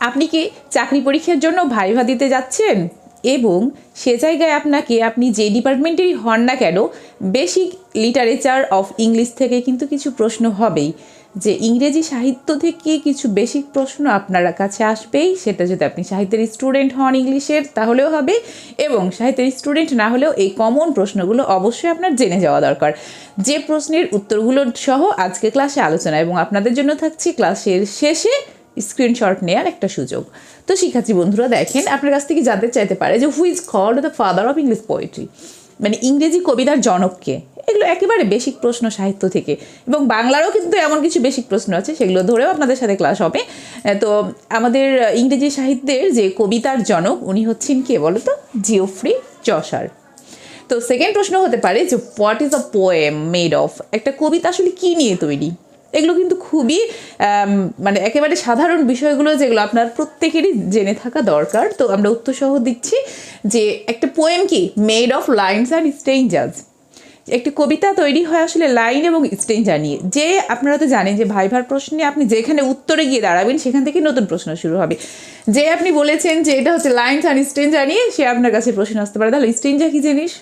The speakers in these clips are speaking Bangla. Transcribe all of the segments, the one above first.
আপনি কি চাকরি পরীক্ষার জন্য ভাইভা দিতে যাচ্ছেন? এবং সে জায়গায় আপনাকে আপনি যে ডিপার্টমেন্টেরই হন না কেন, বেসিক লিটারেচার অফ ইংলিশ থেকে কিন্তু কিছু প্রশ্ন হবেই। যে ইংরেজি সাহিত্য থেকে কিছু বেসিক প্রশ্ন আপনার কাছে আসবেই, সেটা যদি আপনি সাহিত্যের স্টুডেন্ট হন ইংলিশের, তাহলেও হবে। এবং সাহিত্যের স্টুডেন্ট না হলেও এই কমন প্রশ্নগুলো অবশ্যই আপনার জেনে যাওয়া দরকার। যে প্রশ্নের উত্তরগুলো সহ আজকে ক্লাসে আলোচনা এবং আপনাদের জন্য থাকছে ক্লাসের শেষে। স্ক্রিনশট নেওয়ার একটা সুযোগ। তো শিক্ষার্থী বন্ধুরা দেখেন, আপনার কাছ থেকে জানতে চাইতে পারে যে who is called the father of English poetry মানে ইংরেজি কবিতার জনককে এগুলো একেবারে বেসিক প্রশ্ন সাহিত্য থেকে। এবং বাংলারও কিন্তু এমন কিছু বেসিক প্রশ্ন আছে, সেগুলো ধরেও আপনাদের সাথে ক্লাস হবে। তো আমাদের ইংরেজি সাহিত্যের যে কবিতার জনক, উনি হচ্ছেন কে বলো তো জিওফ্রি চসার তো সেকেন্ড প্রশ্ন হতে পারে যে what is a poem made of একটা কবিতা আসলে কী নিয়ে তৈরি? এগুলো কিন্তু খুবই মানে একেবারে সাধারণ বিষয়গুলো যেগুলো আপনার প্রত্যেকেরই জেনে থাকা দরকার। তো আমরা উত্তরসহ দিচ্ছি যে একটা পোয়েম কি? Made of lines and stanzas একটি কবিতা তৈরি হয় আসলে লাইন এবং স্টেঞ্জার নিয়ে। যে আপনারা তো জানেন যে ভাইভার প্রশ্নে আপনি যেখানে উত্তরে গিয়ে দাঁড়াবেন, সেখান থেকে নতুন প্রশ্ন শুরু হবে। যে আপনি বলেছেন যে এটা হচ্ছে লাইনস অ্যান্ড স্টেঞ্জার নিয়ে, সে আপনার কাছে প্রশ্ন আসতে পারে। তাহলে স্টেঞ্জার কী জিনিস?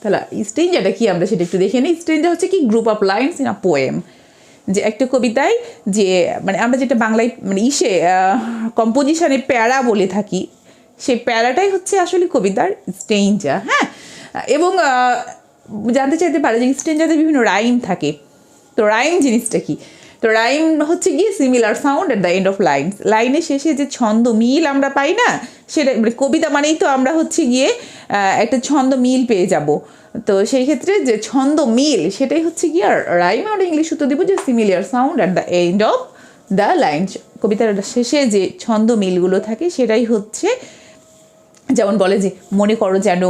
তাহলে স্ট্রেঞ্জারটা কি আমরা সেটা একটু দেখে নিই। স্ট্রেঞ্জার হচ্ছে কি? Group of lines in a poem যে একটা কবিতায় যে মানে আমরা যেটা বাংলায় মানে ইসে কম্পোজিশনে প্যারা বলে থাকি, সেই প্যারাটাই হচ্ছে আসলে কবিতার স্টেঞ্জা হ্যাঁ? এবং জানতে চাইতে পারে যে স্টেঞ্জাতে বিভিন্ন রাইম থাকে। তো রাইম জিনিসটা কি? তো রাইম হচ্ছে গিয়ে similar sound at the end of lines লাইনের শেষে যে ছন্দ মিল আমরা পাই না, সেটা মানে কবিতা মানেই তো আমরা হচ্ছে গিয়ে একটা ছন্দ মিল পেয়ে যাব। তো সেই ক্ষেত্রে যে ছন্দ মিল, সেটাই হচ্ছে গিয়ে রাইম আমরা ইংলিশ উত্তর দিব যে similar sound at the end of the lines কবিতার শেষে যে ছন্দ মিলগুলো থাকে, সেটাই হচ্ছে, যেমন বলে যে, মনে করো যেন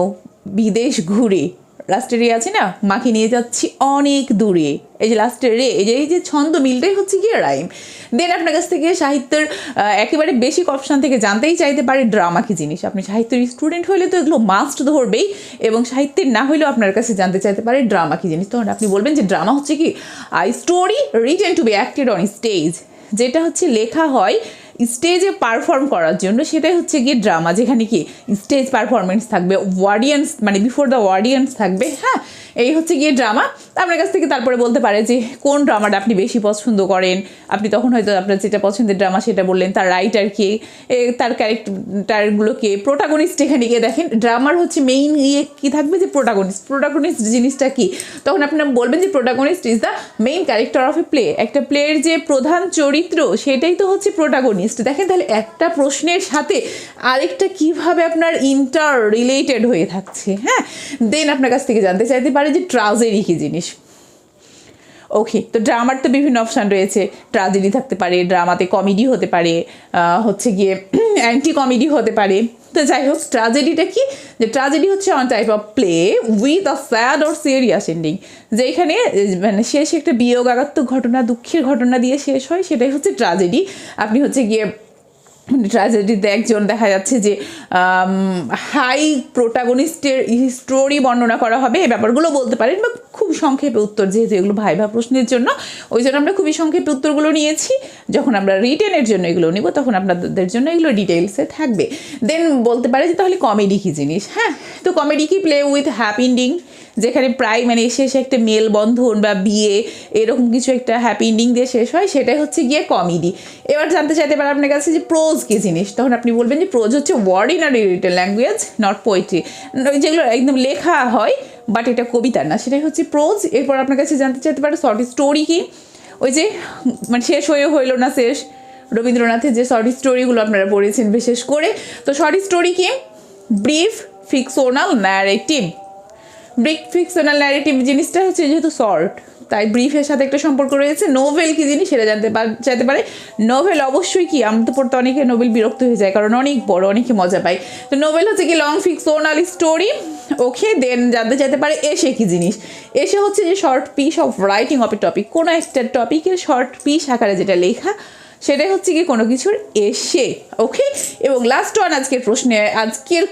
বিদেশ ঘুরে লাস্টের রে আছে না, মাকে নিয়ে যাচ্ছি অনেক দূরে। এই যে লাস্টের রে, এই যে এই যে ছন্দ মিলটাই হচ্ছে গিয়ে রাইম দেন আপনার কাছ থেকে সাহিত্যের একেবারে বেসিক অপশান থেকে জানতেই চাইতে পারে ড্রামা কি জিনিস। আপনি সাহিত্যের স্টুডেন্ট হলে তো এগুলো মাস্ট ধরবেই, এবং সাহিত্যের না হলেও আপনার কাছে জানতে চাইতে পারে ড্রামা কি জিনিস। তখন আপনি বলবেন যে ড্রামা হচ্ছে কি a story written to be acted on stage যেটা হচ্ছে লেখা হয় স্টেজে পারফর্ম করার জন্য সেটাই হচ্ছে গিয়ে ড্রামা যেখানে কি স্টেজ পারফরমেন্স থাকবে অডিয়েন্স মানে বিফোর দ্য অডিয়েন্স থাকবে হ্যাঁ? এই হচ্ছে গিয়ে ড্রামা আপনার কাছ থেকে তারপরে বলতে পারে যে, কোন ড্রামাটা আপনি বেশি পছন্দ করেন? আপনি তখন হয়তো আপনার যেটা পছন্দের ড্রামা সেটা বললেন, তার রাইটার কে তার ক্যারেক্টারগুলোকে প্রোটাগনিস্ট এখানে গিয়ে দেখেন। ড্রামার হচ্ছে মেইন ইয়ে কী থাকবে যে প্রোটাগনিস্ট প্রোটাগনিস্ট জিনিসটা কি? তখন আপনার বলবেন যে protagonist is the main character of a play একটা প্লের যে প্রধান চরিত্র, সেটাই তো হচ্ছে প্রোটাগনিস্ট দেখেন তাহলে একটা প্রশ্নের সাথে আরেকটা কীভাবে আপনার ইন্টার রিলেটেড হয়ে থাকছে হ্যাঁ? দেন আপনার কাছ থেকে জানতে চাইতে পারে যে ট্রাজেরি কী জিনিস। ওকে তো ড্রামার তো বিভিন্ন অপশান রয়েছে। ট্রাজেডি থাকতে পারে, ড্রামাতে কমেডি হতে পারে হচ্ছে গিয়ে অ্যান্টি কমেডি হতে পারে। তো যাই হোক ট্রাজেডিটা কি? যে ট্রাজেডি হচ্ছে one type of play with a sad or serious ending যেখানে মানে শেষ একটা বিয়োগাত্মক ঘটনা, দুঃখের ঘটনা দিয়ে শেষ হয়, সেটাই হচ্ছে ট্রাজেডি আপনি হচ্ছে গিয়ে ট্র্যাজেডিতে একজন দেখা যাচ্ছে যে হাই প্রোটাগনিস্টের স্টোরি বর্ণনা করা হবে। এই ব্যাপারগুলো বলতে পারেন বা খুব সংক্ষেপে উত্তর, যেহেতু এগুলো ভাইভা প্রশ্নের জন্য। ওই জন্য আমরা খুবই সংক্ষেপে উত্তরগুলো নিয়েছি। যখন আমরা রিটেনের জন্য এগুলো নিব, তখন আপনাদের জন্য এগুলো ডিটেলসে থাকবে। দেন বলতে পারে যে তাহলে কমেডি কী জিনিস হ্যাঁ? তো কমেডি কি? প্লে উইথ হ্যাপি এন্ডিং যেখানে প্রায় মানে শেষে একটা মেল বন্ধন বা বিয়ে, এরকম কিছু একটা হ্যাপি এন্ডিং দিয়ে শেষ হয়, সেটাই হচ্ছে গিয়ে কমেডি এবার জানতে চাইতে পারে আপনার কাছে যে প্রোজ কী জিনিস? তখন আপনি বলবেন যে প্রোজ হচ্ছে word in or written language not poetry যেগুলো একদম লেখা হয় বাট এটা কবিতা না, সেটাই হচ্ছে প্রোজ এরপর আপনার কাছে জানতে চাইতে পারে শর্ট স্টোরি কি? ওই যে মানে শেষ হয়ে হইল না শেষ। রবীন্দ্রনাথের যে শর্ট স্টোরিগুলো আপনারা পড়েছেন বিশেষ করে। তো short স্টোরিকে brief fictional narrative brief fictional narrative জিনিসটা হচ্ছে যেহেতু শর্ট তাই ব্রিফের সাথে একটা সম্পর্ক রয়েছে। নোভেল কি জিনিস সেটা জানতে চাইতে পারে। নোভেল অবশ্যই কি, আমরা তো পড়তে অনেকে নোবেল বিরক্ত হয়ে যায়, কারণ অনেক বড়, অনেকে মজা পায়। তো নোভেল হচ্ছে কি long fictional story okay then জানতে চাইতে পারে এসে কি জিনিস। এসে হচ্ছে যে short piece of writing of a topic কোনো একটা টপিকের শর্ট পিস আকারে যেটা লেখা সেটাই হচ্ছে কি কোনো কিছুর এসে ওকে এবং লাস্ট ওয়ান আজকের প্রশ্নে, আজকের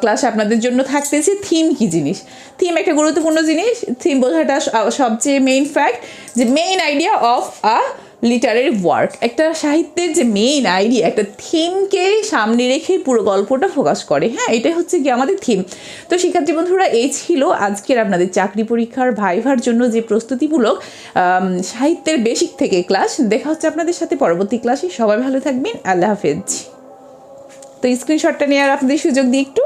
ক্লাসে আপনাদের জন্য থাকতেছে থিম কি জিনিস? থিম একটা গুরুত্বপূর্ণ জিনিস থিম বোঝাটা সবচেয়ে মেইন ফ্যাক্ট যে main idea of a literary work একটা সাহিত্যের যে মেইন আইডিয়া একটা থিমকে সামনে রেখে পুরো গল্পটা ফোকাস করে। হ্যাঁ এটাই হচ্ছে কি আমাদের থিম তো শিক্ষার্থী বন্ধুরা, এই ছিল আজকের আপনাদের চাকরি পরীক্ষার ভাইভার জন্য যে প্রস্তুতিমূলক সাহিত্যের বেসিক থেকে ক্লাস দেখা হচ্ছে আপনাদের সাথে পরবর্তী ক্লাসে সবাই ভালো থাকবেন। আল্লাহ হাফেজ। তো স্ক্রিনশটটা নেওয়ার আপনাদের সুযোগ দিই একটু